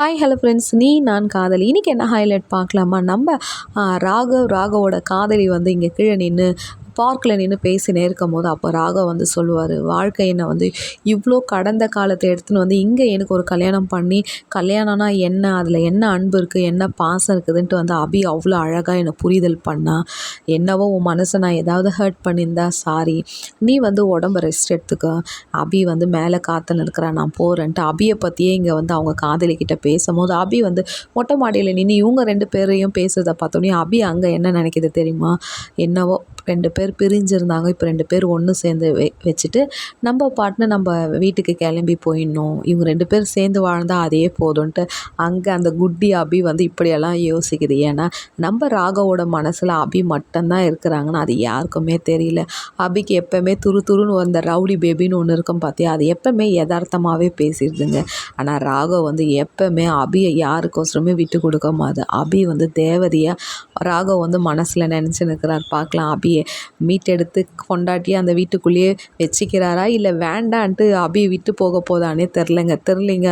Hi hello friends நீ நான் காதலி. இன்றைக்கி என்ன ஹைலைட் பார்க்கலாமா? நம்ம ராகவ் ராகவோட காதலி வந்து இங்கே கீழே நின்று பார்க்கில் நின்று பேசினே இருக்கும் போது அப்போ ராகவ் வந்து சொல்லுவார் வாழ்க்கை என்னை வந்து இவ்வளோ கடந்த காலத்தை எடுத்துன்னு வந்து இங்கே எனக்கு ஒரு கல்யாணம் பண்ணி கல்யாணம்னா என்ன அதில் என்ன அன்பு இருக்குது என்ன பாசம் இருக்குதுன்ட்டு வந்து அபி அவ்வளோ அழகாக என்னை புரிதல் பண்ணா. என்னவோ உன் மனசை நான் ஏதாவது ஹர்ட் பண்ணியிருந்தா சாரி நீ வந்து உடம்ப ரெஸ்ட் எடுத்துக்க. அபி வந்து மேலே காற்றுன்னு இருக்கிறா நான் போகிறேன்ட்டு அபியை பற்றியே இங்கே வந்து அவங்க காதலிக்கிட்ட பேசும்போது அபி வந்து மொட்டை மாடியில் நின்று இவங்க ரெண்டு பேரையும் பேசுறதை பார்த்தோன்னே அபி அங்கே என்ன நினைக்கிது தெரியுமா? என்னவோ ரெண்டு பேர் பிரிஞ்சிருந்தாங்க. இப்போ ரெண்டு பேர் ஒன்று சேர்ந்து வெ வச்சுட்டு நம்ம பாட்டுன்னு நம்ம வீட்டுக்கு கிளம்பி போயிடணும். இவங்க ரெண்டு பேர் சேர்ந்து வாழ்ந்தால் அதே போதும்ன்ட்டு அங்கே அந்த குட்டி அபி வந்து இப்படியெல்லாம் யோசிக்குது. ஏன்னா நம்ம ராகவோட மனசில் அபி மட்டும்தான் இருக்கிறாங்கன்னு அது யாருக்குமே தெரியல. அபிக்கு எப்போவுமே துரு துருன்னு வந்த ரவுடி பேபின்னு ஒன்று இருக்கும் பார்த்தியா அது எப்போவுமே யதார்த்தமாகவே பேசிடுதுங்க. ஆனால் ராகவ் வந்து எப்போவுமே அபியை யாருக்கோசரமே விட்டு கொடுக்க மாது அபி வந்து தேவதையாக ராகவ் வந்து மனசில் நினச்சி நிற்கிறார் பார்க்கலாம் அபி அபியை மீட்டெடுத்து கொண்டாட்டி அந்த வீட்டுக்குள்ளேயே வச்சுக்கிறாரா? இல்லை வேண்டான்ட்டு அபியை விட்டு போக போதானே தெரிலங்க தெரிலிங்க